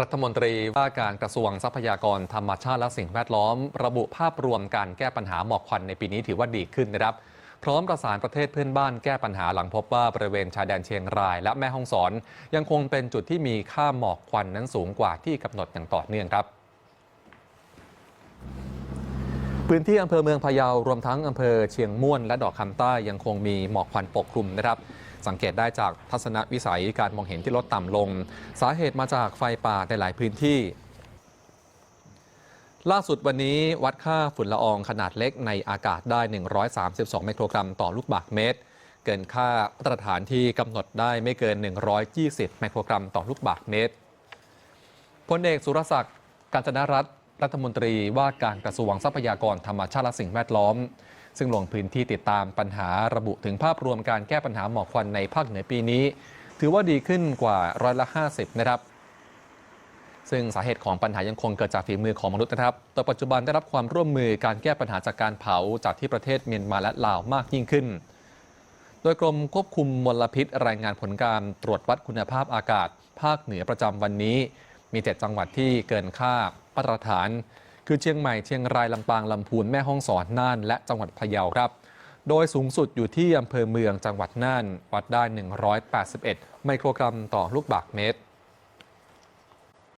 รัฐมนตรีว่าการกระทรวงทรัพยากรธรรมชาติและสิ่งแวดล้อม ระบุภาพรวมการแก้ปัญหาหมอกควันในปีนี้ถือว่าดีขึ้นนะครับ พร้อมประสานประเทศเพื่อนบ้านแก้ปัญหาหลังพบว่าบริเวณชายแดนเชียงราย และแม่ฮ่องสอน ยังคงเป็นจุดที่มีค่าหมอกควันนั้นสูงกว่าที่กำหนดอย่างต่อเนื่องครับ พื้นที่อำเภอเมืองพะเยารวมทั้งอำเภอเชียงม่วนและดอกคำใต้ยังคงมีหมอกควันปกคลุมนะครับ สังเกตได้จากทัศนวิสัยการมองเห็นที่ลดต่ำลง สาเหตุมาจากไฟป่าในหลายพื้นที่ ล่าสุดวันนี้วัดค่าฝุ่นละอองขนาดเล็กในอากาศได้ 132 ไมโครกรัมต่อลูกบาศก์เมตร เกินค่ามาตรฐานที่กำหนดได้ไม่เกิน 120 ไมโครกรัมต่อลูกบาศก์เมตรพลเอกสุรศักดิ์กาญจนรัตน์ รัฐมนตรีว่าการกระทรวงทรัพยากรธรรมชาติและสิ่งแวดล้อม ซึ่งลงพื้นที่ติดตามปัญหาระบุถึงภาพรวมการแก้ปัญหาหมอกควันในภาคเหนือปีนี้ ถือว่าดีขึ้นกว่าร้อยละ 50 นะครับ ซึ่งสาเหตุของปัญหายังคงเกิดจากฝีมือของมนุษย์นะครับโดยปัจจุบันได้รับความร่วมมือการแก้ปัญหาจากการเผาจากที่ประเทศเมียนมาและลาวมากยิ่งขึ้น โดยกรมควบคุมมลพิษรายงานผลการตรวจวัดคุณภาพอากาศ ภาคเหนือประจำวันนี้ มี 7 จังหวัดที่เกินค่า มาตรฐาน คือเชียงใหม่เชียงรายลำปางลำพูนแม่ฮ่องสอนน่านและจังหวัดพะเยาครับ โดยสูงสุดอยู่ที่อำเภอเมืองจังหวัดน่านวัดได้ 181 ไมโครกรัมต่อลูกบาศก์เมตร